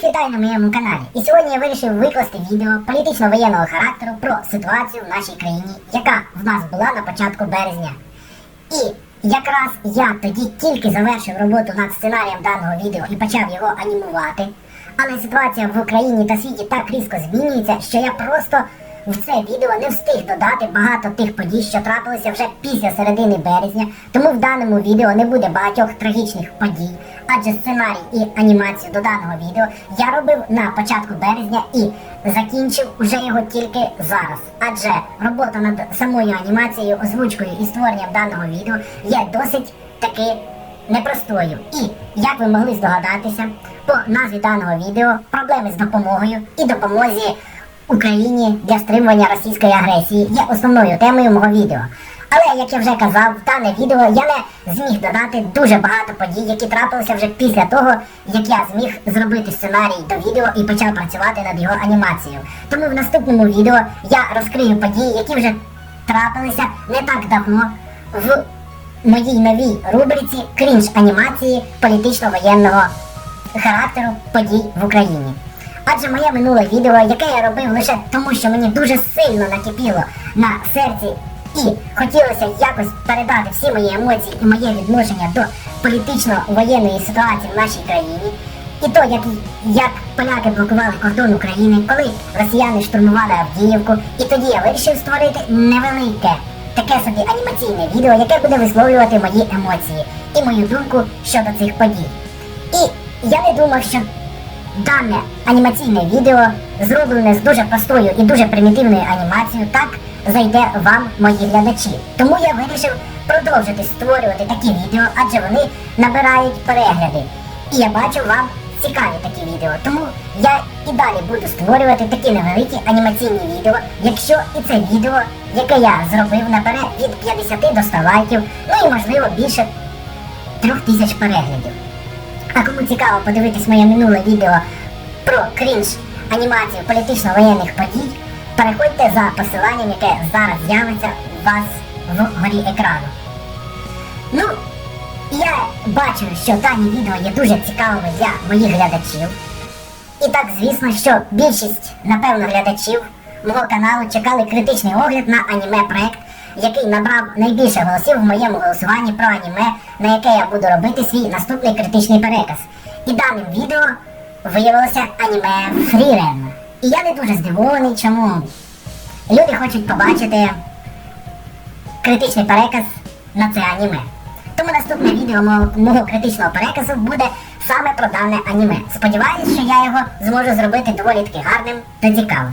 Всіх вітаю на моєму каналі. І сьогодні я вирішив викласти відео політично-воєнного характеру про ситуацію в нашій країні, яка в нас була на початку березня. І якраз я тоді тільки завершив роботу над сценарієм даного відео і почав його анімувати. Але ситуація в Україні та світі так різко змінюється, що я просто в це відео не встиг додати багато тих подій, що трапилися вже після середини березня. Тому в даному відео не буде багатьох трагічних подій, адже сценарій і анімацію до даного відео я робив на початку березня і закінчив уже його тільки зараз. Адже робота над самою анімацією, озвучкою і створенням даного відео є досить таки непростою. І як ви могли здогадатися, по назві даного відео проблеми з допомогою і допомозі Україні для стримування російської агресії є основною темою мого відео. Але як я вже казав, дане відео я не зміг додати дуже багато подій, які трапилися вже після того, як я зміг зробити сценарій до відео і почав працювати над його анімацією. Тому в наступному відео я розкрию події, які вже трапилися не так давно в моїй новій рубриці крінж анімації політично-воєнного характеру подій в Україні. Адже моє минуле відео, яке я робив лише тому, що мені дуже сильно накипіло на серці, і хотілося якось передати всі мої емоції і моє відношення до політично-воєнної ситуації в нашій країні. І то, як, як поляки блокували кордон України, коли росіяни штурмували Авдіївку, і тоді я вирішив створити невелике таке собі анімаційне відео, яке буде висловлювати мої емоції і мою думку щодо цих подій. І я не думав, що дане анімаційне відео, зроблене з дуже простою і дуже примітивною анімацією, так зайде вам, мої глядачі. Тому я вирішив продовжити створювати такі відео, адже вони набирають перегляди. І я бачу вам цікаві такі відео. Тому я і далі буду створювати такі невеликі анімаційні відео, якщо і це відео, яке я зробив, набере від 50 до 100 лайків, ну і можливо більше трьох тисяч переглядів. А кому цікаво подивитись моє минуле відео про крінж анімацію політично-воєнних подій, переходьте за посиланням, яке зараз з'явиться у вас вгорі екрану. Ну, я бачу, що дані відео є дуже цікавими для моїх глядачів. І так, звісно, що більшість, напевно, глядачів мого каналу чекали критичний огляд на аніме проект, який набрав найбільше голосів в моєму голосуванні про аніме, на яке я буду робити свій наступний критичний переказ. І даним відео виявилося аніме Фрірен. І я не дуже здивований, чому люди хочуть побачити критичний переказ на це аніме. Тому наступне відео мого, мого критичного переказу буде саме про дане аніме. Сподіваюсь, що я його зможу зробити доволі таки гарним та цікавим.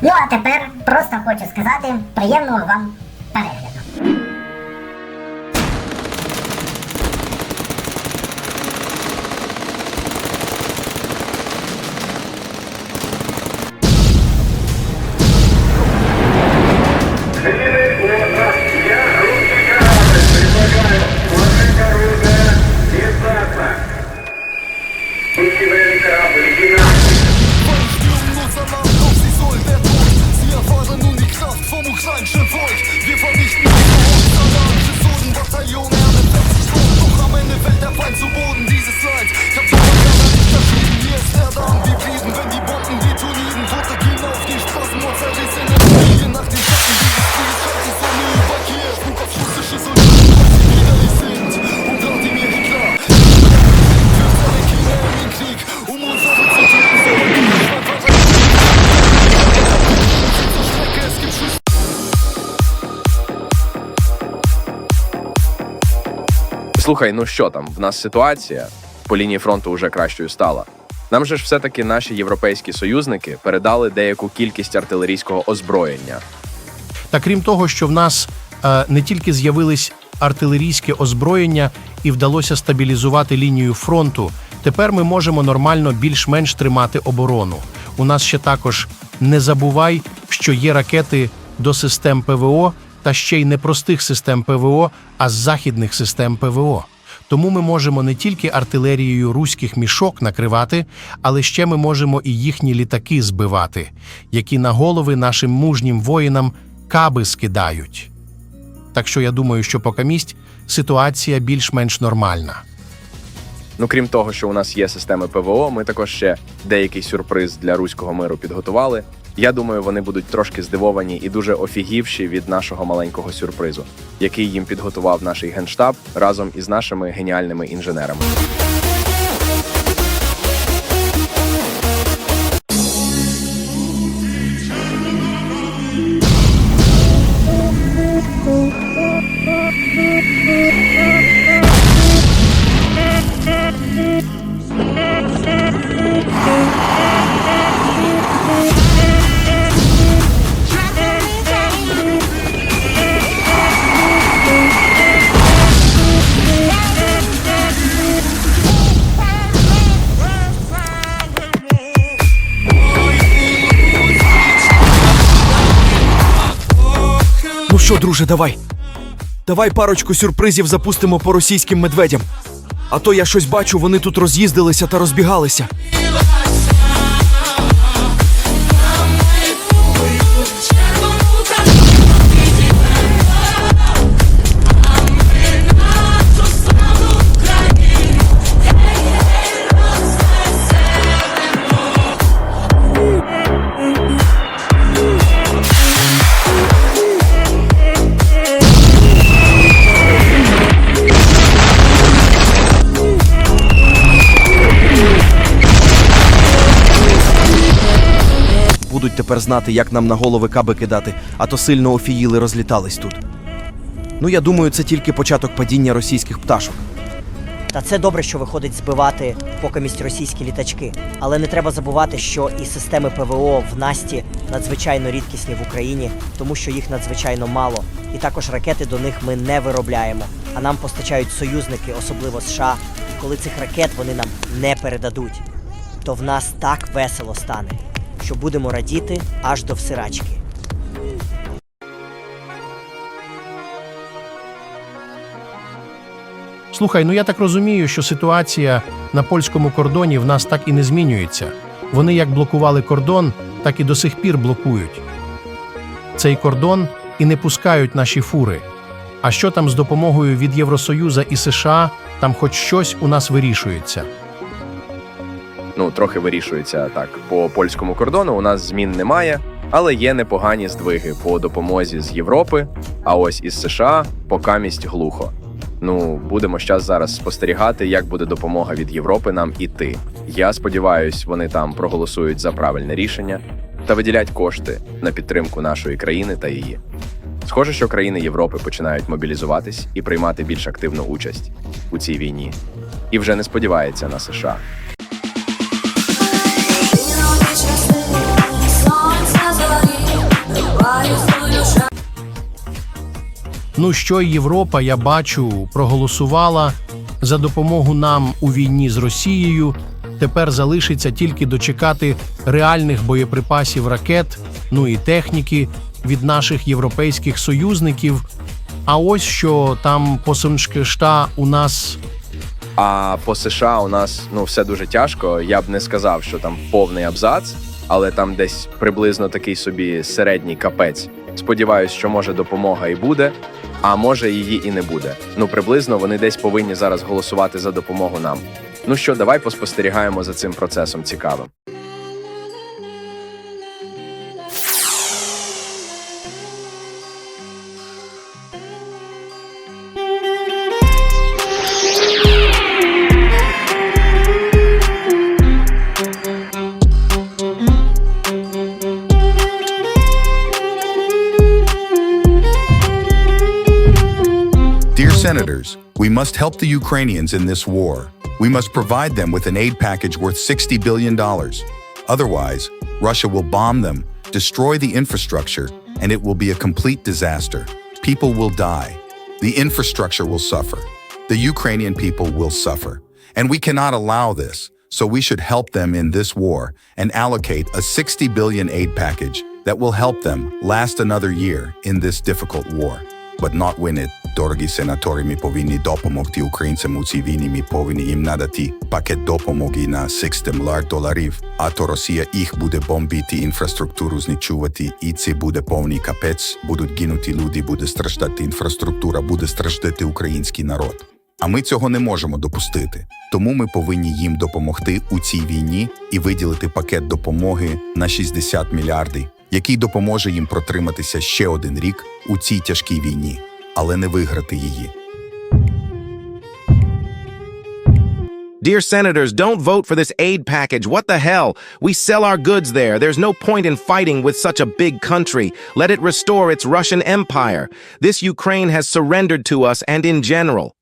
Ну а тепер просто хочу сказати приємного вам перегляду. Слухай, ну що там? В нас ситуація по лінії фронту вже кращою стала. Нам же ж все-таки наші європейські союзники передали деяку кількість артилерійського озброєння. Та крім того, що в нас е, не тільки з'явились артилерійське озброєння і вдалося стабілізувати лінію фронту, тепер ми можемо нормально більш-менш тримати оборону. У нас ще також не забувай, що є ракети до систем ПВО та ще й не простих систем ПВО, а з західних систем ПВО. Тому ми можемо не тільки артилерією руських мішок накривати, але ще ми можемо і їхні літаки збивати, які на голови нашим мужнім воїнам каби скидають. Так що я думаю, що поки місць ситуація більш-менш нормальна. Ну крім того, що у нас є системи ПВО, ми також ще деякий сюрприз для руського миру підготували. Я думаю, вони будуть трошки здивовані і дуже офігівші від нашого маленького сюрпризу, який їм підготував наш генштаб разом із нашими геніальними інженерами. Що, друже, давай. Давай парочку сюрпризів запустимо по російським медведям. А то я щось бачу, вони тут роз'їздилися та розбігалися. Тепер знати, як нам на голови каби кидати, а то сильно офіїли розлітались тут. Ну, я думаю, це тільки початок падіння російських пташок. Та це добре, що виходить збивати покамість російські літачки. Але не треба забувати, що і системи ПВО в Насті надзвичайно рідкісні в Україні, тому що їх надзвичайно мало. І також ракети до них ми не виробляємо. А нам постачають союзники, особливо США. І коли цих ракет вони нам не передадуть, то в нас так весело стане, що будемо радіти аж до всирачки. Слухай, ну я так розумію, що ситуація на польському кордоні в нас так і не змінюється. Вони як блокували кордон, так і до сих пір блокують. Цей кордон і не пускають наші фури. А що там з допомогою від Євросоюза і США, там хоч щось у нас вирішується. Ну, трохи вирішується так. По польському кордону у нас змін немає, але є непогані здвиги по допомозі з Європи, а ось із США покамість глухо. Ну, будемо щас зараз спостерігати, як буде допомога від Європи нам іти. Я сподіваюсь, вони там проголосують за правильне рішення та виділять кошти на підтримку нашої країни та її. Схоже, що країни Європи починають мобілізуватись і приймати більш активну участь у цій війні, і вже не сподівається на США. Ну що Європа, я бачу, проголосувала за допомогу нам у війні з Росією. Тепер залишиться тільки дочекати реальних боєприпасів ракет, ну і техніки від наших європейських союзників. А ось що там по Соншкешта у нас А по США у нас ну все дуже тяжко. Я б не сказав, що там повний абзац, але там десь приблизно такий собі середній капець. Сподіваюсь, що може допомога і буде, а може її і не буде. Ну приблизно вони десь повинні зараз голосувати за допомогу нам. Ну що, давай поспостерігаємо за цим процесом цікавим. Must help the Ukrainians in this war. We must provide them with an aid package worth $60 billion. Otherwise, Russia will bomb them, destroy the infrastructure, and it will be a complete disaster. People will die. The infrastructure will suffer. The Ukrainian people will suffer. And we cannot allow this. So we should help them in this war and allocate a 60 billion aid package that will help them last another year in this difficult war. But not win it. Дорогі сенаторі, ми повинні допомогти українцям у цій війні, ми повинні їм надати пакет допомоги на 60 мільярд доларів, а то Росія їх буде бомбити, інфраструктуру знищувати, і це буде повний капець, будуть гинути люди, буде страждати інфраструктура, буде страждати український народ. А ми цього не можемо допустити. Тому ми повинні їм допомогти у цій війні і виділити пакет допомоги на 60 мільярдів, який допоможе їм протриматися ще один рік у цій тяжкій війні, але не виграти її. Dear senators, don't vote for this aid package. What the hell? We sell our goods there. There's no point in fighting with such a big country. Let it restore its Russian empire. This Ukraine has surrendered to us and in general.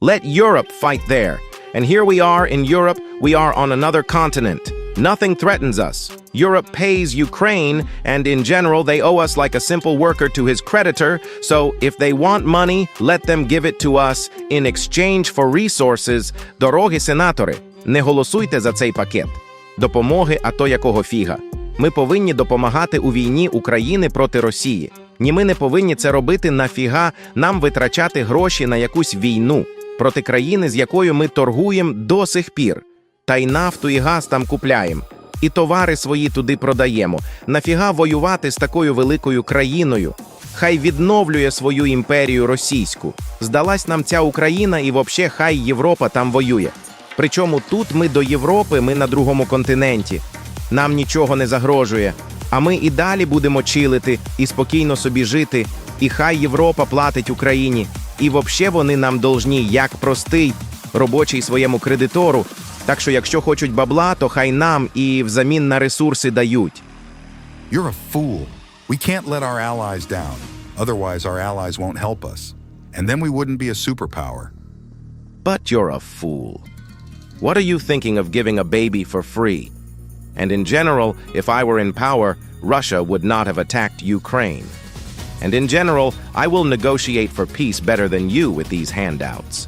Let Europe fight there. And here we are in Europe, we are on another continent. Nothing threatens us. Europe pays Ukraine, and in general, they owe us like a simple worker to his creditor, so if they want money, let them give it to us in exchange for resources. Дорогі сенатори, не голосуйте за цей пакет. Допомоги, а то якого фіга. Ми повинні допомагати у війні України проти Росії. Ні, ми не повинні це робити нафіга нам витрачати гроші на якусь війну проти країни, з якою ми торгуємо до сих пір. Та й нафту і газ там купляємо. І товари свої туди продаємо. Нафіга воювати з такою великою країною? Хай відновлює свою імперію російську. Здалась нам ця Україна, і вообще хай Європа там воює. Причому тут ми до Європи, ми на другому континенті. Нам нічого не загрожує. А ми і далі будемо чилити і спокійно собі жити. І хай Європа платить Україні. І вообще вони нам должні як простий робочий своєму кредитору. Так що, якщо хочуть бабла, то хай нам і взамін на ресурси дають. You're a fool. We can't let our allies down. Otherwise, our allies won't help us. And then we wouldn't be a superpower. But you're a fool. What are you thinking of giving a baby for free? And in general, if I were in power, Russia would not have attacked Ukraine. And in general, I will negotiate for peace better than you with these handouts.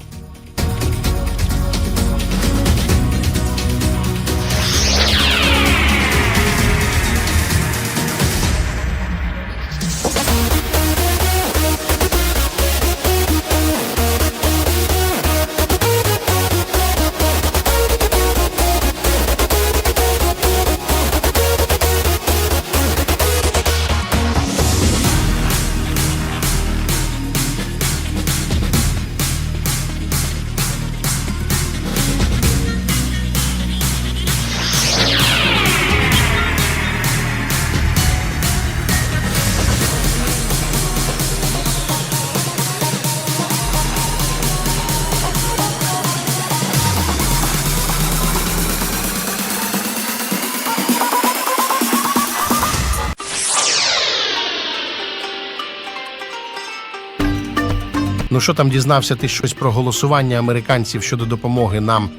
Ну що там дізнався ти щось про голосування американців щодо допомоги нам?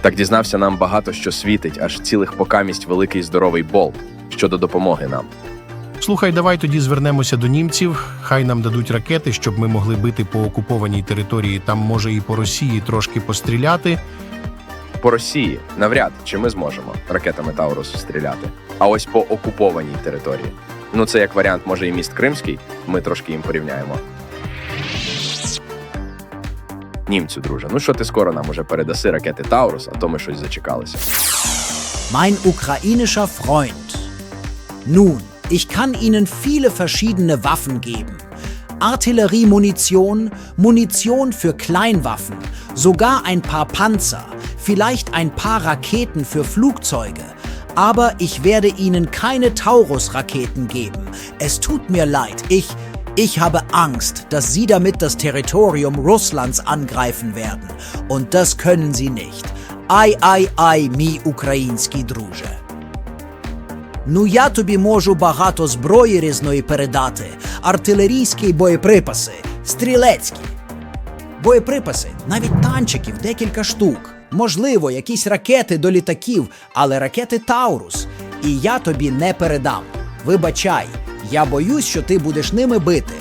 Так дізнався нам багато що світить, аж цілих покамість великий здоровий болт щодо допомоги нам. Слухай, давай тоді звернемося до німців. Хай нам дадуть ракети, щоб ми могли бити по окупованій території. Там може і по Росії трошки постріляти. По Росії навряд чи ми зможемо ракетами Таурус стріляти. А ось по окупованій території. Ну це як варіант, може і міст Кримський. Ми трошки їм порівняємо. Німцю, друже, ну що ти скоро нам уже передаси ракети Таурус, а то ми щось зачекалися. Mein ukrainischer Freund. Nun, ich kann Ihnen viele verschiedene Waffen geben. Artilleriemunition, Munition für Kleinwaffen, sogar ein paar Panzer, vielleicht ein paar Raketen für Flugzeuge. Aber ich werde Ihnen keine Taurus-Raketen geben. Es tut mir leid, ich, ich habe Angst, dass Sie damit das Territorium Russlands angreifen werden. Und das können Sie nicht. Ai, ai, ai, мій український друже. Ну я тобі можу багато зброї різної передати, артилерійські боєприпаси, стрілецькі. Боєприпаси, навіть танчиків, декілька штук. Можливо, якісь ракети до літаків, але ракети Таурус. І я тобі не передам. Вибачай, я боюсь, що ти будеш ними бити.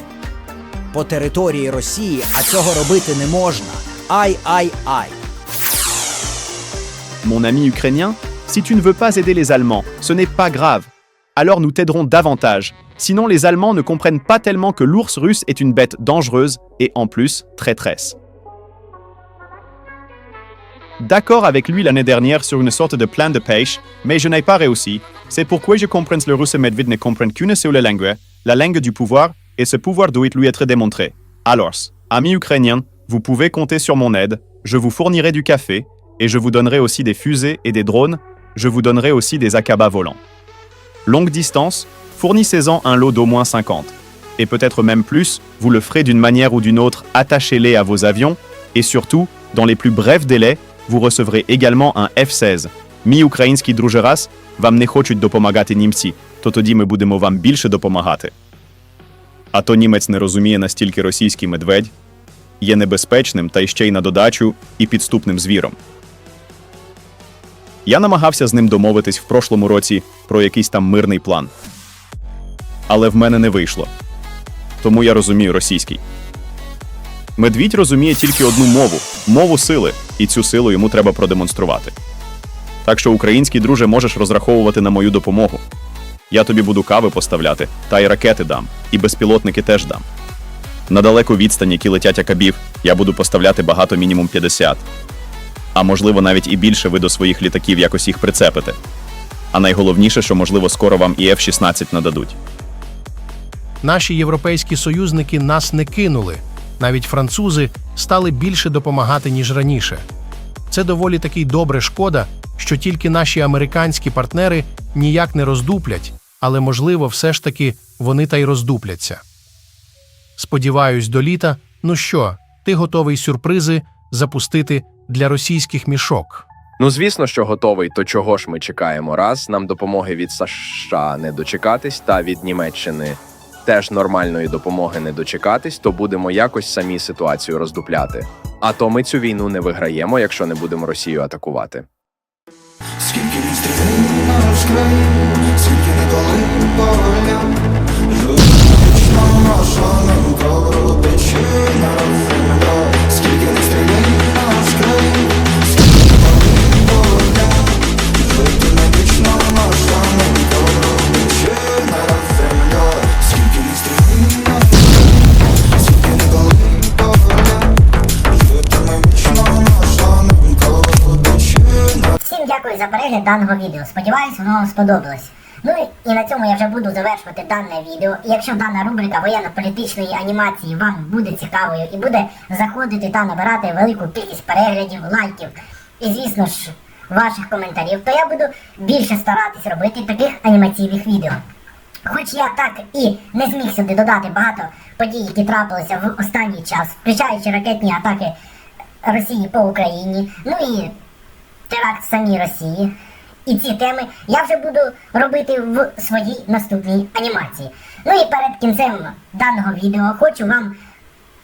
По території Росії, а цього робити не можна. Ай, ай, ай. Mon ami ukrainien, si tu ne veux pas aider les Allemands, ce n'est pas grave. Alors nous t'aiderons davantage. Sinon les Allemands ne comprennent pas tellement que l'ours russe est une bête dangereuse et en plus traîtresse. D'accord avec lui l'année dernière sur une sorte de plan de pêche, mais je n'ai pas réussi. c'est pourquoi je comprends le russe Medved ne comprennent qu'une seule langue, la langue du pouvoir, et ce pouvoir doit lui être démontré. Alors, amis ukrainiens, vous pouvez compter sur mon aide, je vous fournirai du café, et je vous donnerai aussi des fusées et des drones, je vous donnerai aussi des akabas volants. Longue distance, fournissez-en un lot d'au moins 50. Et peut-être même plus, vous le ferez d'une manière ou d'une autre, attachez-les à vos avions, et surtout, dans les plus brefs délais, vous recevrez également un F-16, Mi Ukrainski Drujeras, вам не хочуть допомагати німці, то тоді ми будемо вам більше допомагати. А то німець не розуміє настільки російський медведь, є небезпечним та ще й на додачу і підступним звіром. Я намагався з ним домовитись в прошлому році про якийсь там мирний план. Але в мене не вийшло. Тому я розумію російський. Медвідь розуміє тільки одну мову мову сили, і цю силу йому треба продемонструвати. Так що, український друже, можеш розраховувати на мою допомогу. Я тобі буду кави поставляти, та й ракети дам, і безпілотники теж дам. На далеку відстань, які летять акабів, я буду поставляти багато мінімум 50. А можливо, навіть і більше ви до своїх літаків якось їх прицепите. А найголовніше, що можливо скоро вам і F-16 нададуть. Наші європейські союзники нас не кинули. Навіть французи стали більше допомагати, ніж раніше. Це доволі таки добре шкода, що тільки наші американські партнери ніяк не роздуплять, але можливо, все ж таки вони та й роздупляться. Сподіваюсь, до літа. Ну що, ти готовий сюрпризи запустити для російських мішок? Ну, звісно, що готовий, то чого ж ми чекаємо? Раз нам допомоги від США не дочекатись, та від Німеччини теж нормальної допомоги не дочекатись, то будемо якось самі ситуацію роздупляти. А то ми цю війну не виграємо, якщо не будемо Росію атакувати. Скільки стрілянь наш країн, скільки не коли поля, вічна наша ненька робичина за перегляд даного відео. Сподіваюсь, воно вам сподобалось. Ну і на цьому я вже буду завершувати дане відео. І якщо дана рубрика воєнно-політичної анімації вам буде цікавою і буде заходити та набирати велику кількість переглядів, лайків і, звісно ж, ваших коментарів, то я буду більше старатись робити таких анімаційних відео. Хоч я так і не зміг сюди додати багато подій, які трапилися в останній час, включаючи ракетні атаки Росії по Україні, ну і теракт самій Росії. І ці теми я вже буду робити в своїй наступній анімації. Ну і перед кінцем даного відео хочу вам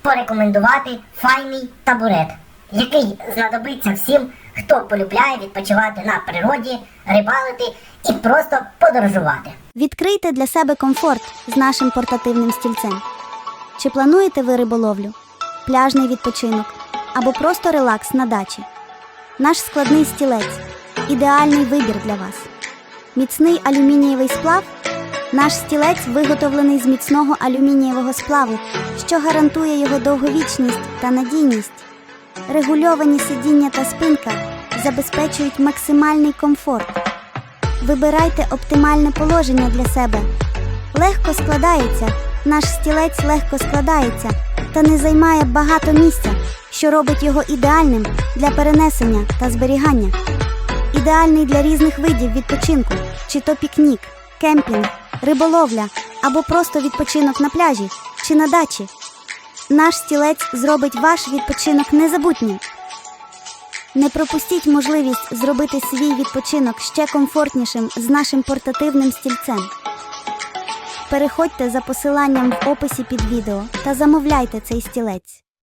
порекомендувати файний табурет, який знадобиться всім, хто полюбляє відпочивати на природі, рибалити і просто подорожувати. Відкрийте для себе комфорт з нашим портативним стільцем. Чи плануєте ви риболовлю, пляжний відпочинок або просто релакс на дачі? Наш складний стілець ідеальний вибір для вас. Міцний алюмінієвий сплав. Наш стілець виготовлений з міцного алюмінієвого сплаву, що гарантує його довговічність та надійність. Регульовані сидіння та спинка забезпечують максимальний комфорт. Вибирайте оптимальне положення для себе. Легко складається. Наш стілець легко складається та не займає багато місця, що робить його ідеальним для перенесення та зберігання. Ідеальний для різних видів відпочинку, чи то пікнік, кемпінг, риболовля або просто відпочинок на пляжі чи на дачі. Наш стілець зробить ваш відпочинок незабутнім. Не пропустіть можливість зробити свій відпочинок ще комфортнішим з нашим портативним стільцем. Переходьте за посиланням в описі під відео та замовляйте цей стілець.